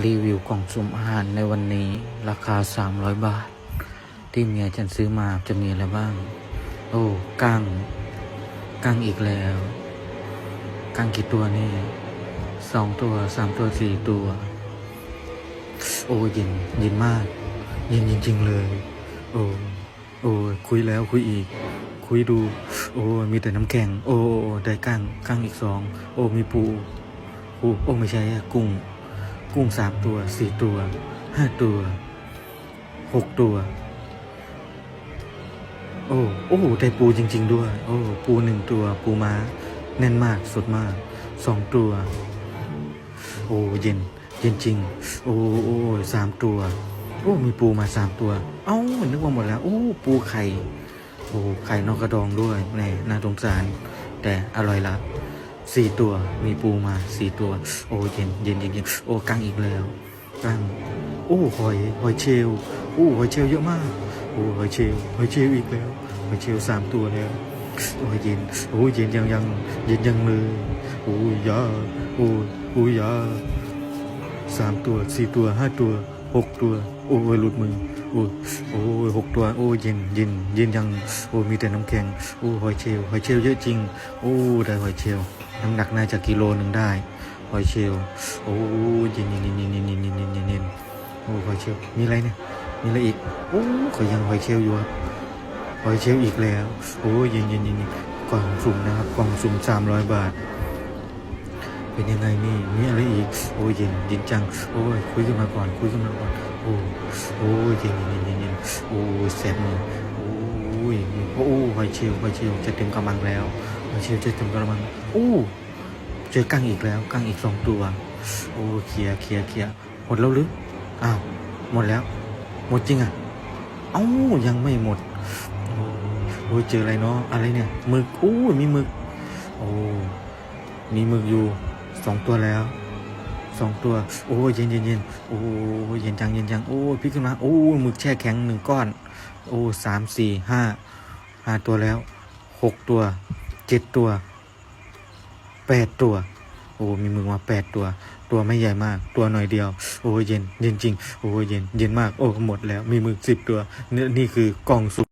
รีวิวกล่องสุ่มอาหารในวันนี้ราคา 300 บาท ที่เมียฉันซื้อมาจะมีอะไรบ้าง โอ้กั้งกั้งอีกแล้วกั้งกี่ตัวนี่สองตัวสามตัวสี่ตัว โอ้ย็นย็นมากย็นจริงๆเลย โอ้โอ้คุยแล้วคุยอีก คุยดู โอ้มีแต่น้ำแข็ง โอ้ได้กั้งกั้งอีกสองโอ้มีปูโอ้ไม่ใช่กุ้ง กุ้งสามตัวสี่ตัวห้าตัวหกตัว โอ้โอ้ได้ปูจริง ๆ ด้วย โอ้ปูหนึ่งตัว ปูม้า แน่นมากสดมากสองตัว โอ้เย็น เย็นจริง โอ้โอ้สามตัว โอ้มีปูมาสามตัว เอ้านึกว่าหมดแล้ว โอ้ ปูไข่ โอ้ไข่นอกกระดองด้วยแหน่น่าสงสาร แต่อร่อยละ สี่ตัว มีปูมาสี่ตัว โอ้เย็นเย็นเย็นเย็นโอ้กังอีกแล้วกังโอ้หอยหอยเชลโอ้หอยเชลเยอะมากโอ้หอยเชลหอยเชลอีกแล้วหอยเชลสามตัวแล้วโอ้เย็นโอ้เย็นยังยังเย็นยังเลยโอ้ยาโอ้โอ้ยาสามตัวสี่ตัวห้าตัวหกตัว โอ้ยหลุดมือโอ้โอ้หกตัวโอ้เย็นเย็นเย็นยังโอ้มีแต่น้ำแข็งโอ้หอยเชลหอยเชลเยอะจริงโอ้ได้หอยเชล น้ำหนักน่าจะกิโลหนึ่งได้หอยเชลลโอ้ยเย็นเย็นเย็นเย็นเย็นเย็นเย็นเย็นเย็นโอ้หอยเชลลมีอะไรเนี่ยมีอะไรอีกโอ้ก็ยังหอยเชลลอยู่ครับหอยเชลลอีกแล้วโอ้เย็นเย็นเย็นเย็นกล่องสุ่มนะครับกล่องสุ่มสามร้อยบาท เป็นยังไงนี่มีอะไรอีกโอ้ยเย็นเย็นจังโอ้ยคุยกันมาก่อนคุยกันมาก่อนโอ้โอ้ยเย็นเย็นเย็นเย็นโอ้ยแสบมือโอ้ยโอ้หอยเชลลหอยเชลลจะเต็มกำลังแล้ว หอยเชลลจะเต็มกำลังโอ้เจอกั้งอีกแล้วกั้งอีกสองตัวโอ้เคลียร์เคลียร์เคลียร์หมดแล้วหรืออ้าวหมดแล้ว หมดจริงอะเอ้ายังไม่หมดโอ้ยเจออะไรเนาะอะไรเนี่ยหมึกโอ้ยมีหมึกโอ้มีหมึกอยู่สองตัวแล้วสองตัว โอ้เย็นเย็นเย็นโอ้เย็นจังเย็นจังโอ้พิกขึ้นมาโอ้หมึกแช่แข็งหนึ่งก้อน โอ้สามสี่ห้าห้าตัวแล้วหกตัว เจ็ดตัวแปดตัว โอ้มีมึงมาแปดตัว ตัวไม่ใหญ่มาก ตัวหน่อยเดียว โอ้เย็น เย็นจริง โอ้เย็น เย็นมาก โอ้หมดแล้ว มีมึงสิบตัว นี่นี่คือกล่องสุด